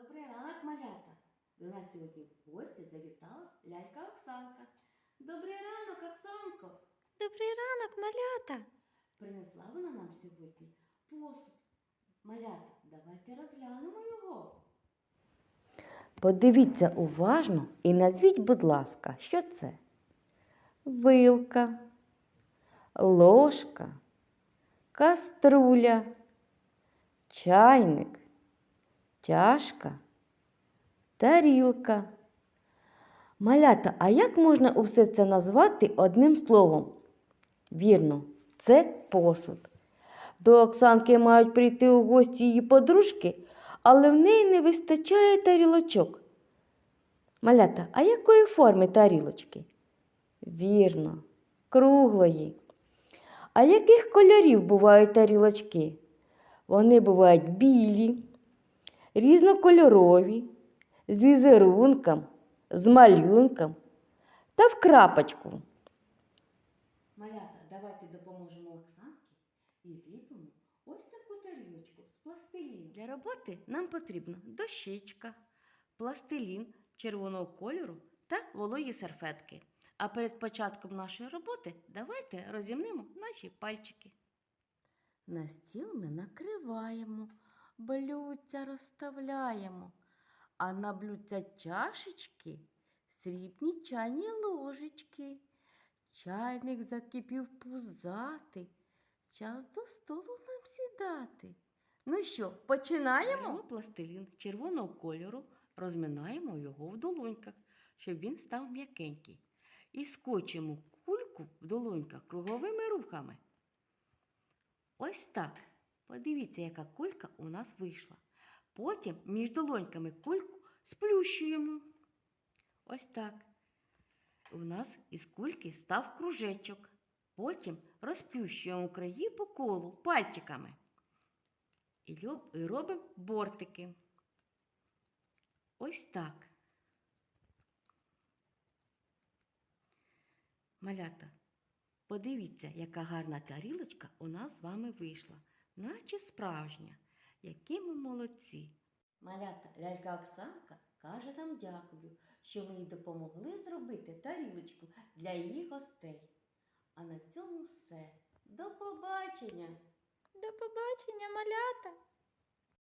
Добрий ранок, малята. До нас сьогодні в гості завітала лялька Оксанка. Добрий ранок, Оксанко. Добрий ранок, малята. Принесла вона нам сьогодні посуд. Малята, давайте розглянемо його. Подивіться уважно і назвіть, будь ласка, що це? Вилка, ложка, каструля, чайник, чашка, тарілка. Малята, а як можна усе це назвати одним словом? Вірно, це посуд. До Оксанки мають прийти у гості її подружки, але в неї не вистачає тарілочок. Малята, а якої форми тарілочки? Вірно, круглої. А яких кольорів бувають тарілочки? Вони бувають білі, різнокольорові, з візерунком, з малюнком та в крапочку. Малята, давайте допоможемо Оксанці і зліпимо ось таку тарілочку з пластиліну. Для роботи нам потрібна дощечка, пластилін червоного кольору та вологі серфетки. А перед початком нашої роботи давайте розімнемо наші пальчики. На стіл ми накриваємо, блюдця розставляємо, а на блюдця чашечки срібні чайні ложечки. Чайник закипів пузати, час до столу нам сідати. Ну що, починаємо? Беремо пластилін червоного кольору, розминаємо його в долоньках, щоб він став м'якенький. І скочимо кульку в долоньках круговими рухами. Ось так. Подивіться, яка кулька у нас вийшла. Потім між долоньками кульку сплющуємо. Ось так. У нас із кульки став кружечок. Потім розплющуємо краї по колу пальчиками. І робимо бортики. Ось так. Малята, подивіться, яка гарна тарілочка у нас з вами вийшла, наче справжня. Які ми молодці. Малята, лялька Оксанка каже нам дякую, що ми їй допомогли зробити тарілочку для її гостей. А на цьому все. До побачення! До побачення, малята.